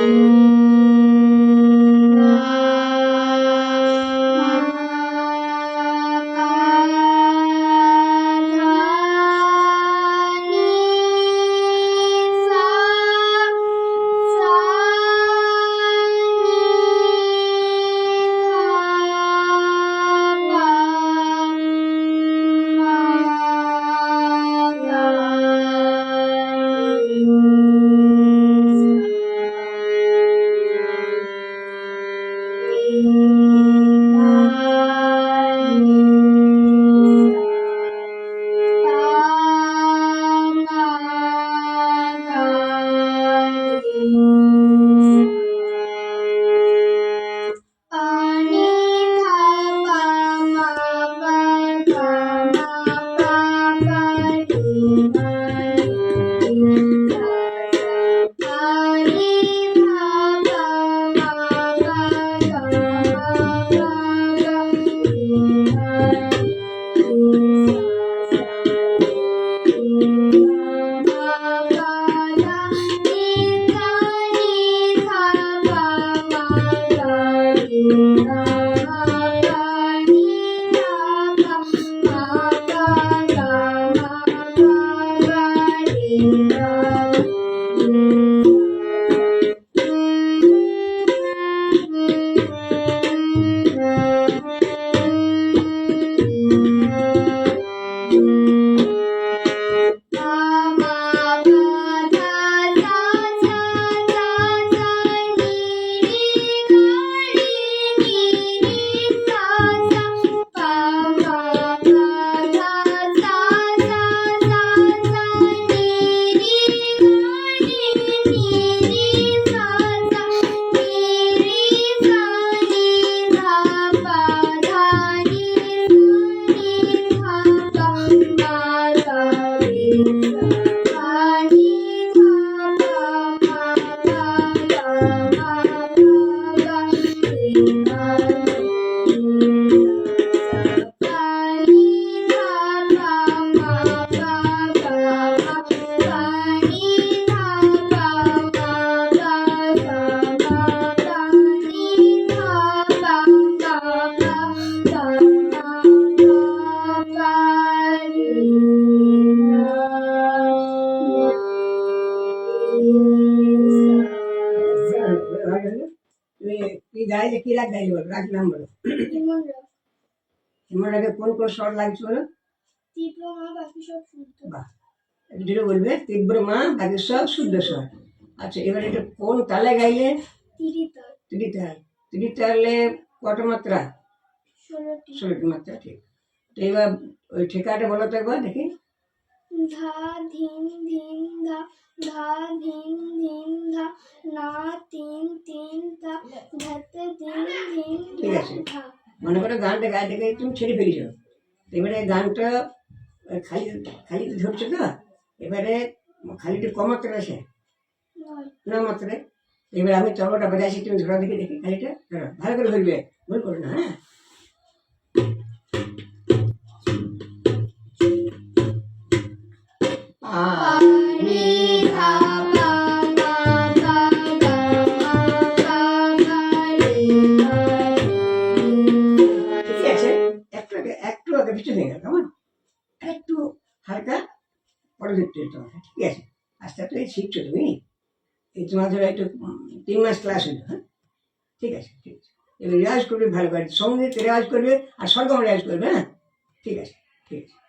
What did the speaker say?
Música কি কোন কোন লাগছে বলো যেটা বলবে তীব্র মা বাকি সব শুদ্ধ। স্বর আচ্ছা এবার এটা কোন তালে গাইলে ত্রিতালে কত মাত্রা ষোলোটি মাত্রা ঠিক এবার ওই ঠেকাটা বলো তো একবার দেখি ধা ধিন ধিন ধা ধা ধিন ধিন ধা না তিন তিন ধা ধতে ধিন ধিন ঠিক ধা। আছে। মনে করো গানটা গাইতে গাইতে তুমি ছেড়ে ফেলেছো। এবারে গানটা খালি খালি ধরছো তো? এবারে খালিটা ক মাত্রা আছে? না মাত্রে এবার আমি চলটা বেড়ে আসি তুমি ধরা দেখে দেখি খালিটা। ভালো করে ধরবে। ভুল করো না হ্যাঁ? একটু আগে একটু আগে পিছু হয়ে গেল কেমন একটু হালকা পরে আমাকে ঠিক আছে আস্তে আস্তে শিখছো তুমি এই তোমার ধরো একটু তিন মাস ক্লাস হলো হ্যাঁ ঠিক আছে ঠিক আছে এবার রেওয়াজ করবে ভালো করে সংগীত রেওয়াজ করবে আর সরগম রেওয়াজ করবে হ্যাঁ ঠিক আছে ঠিক আছে।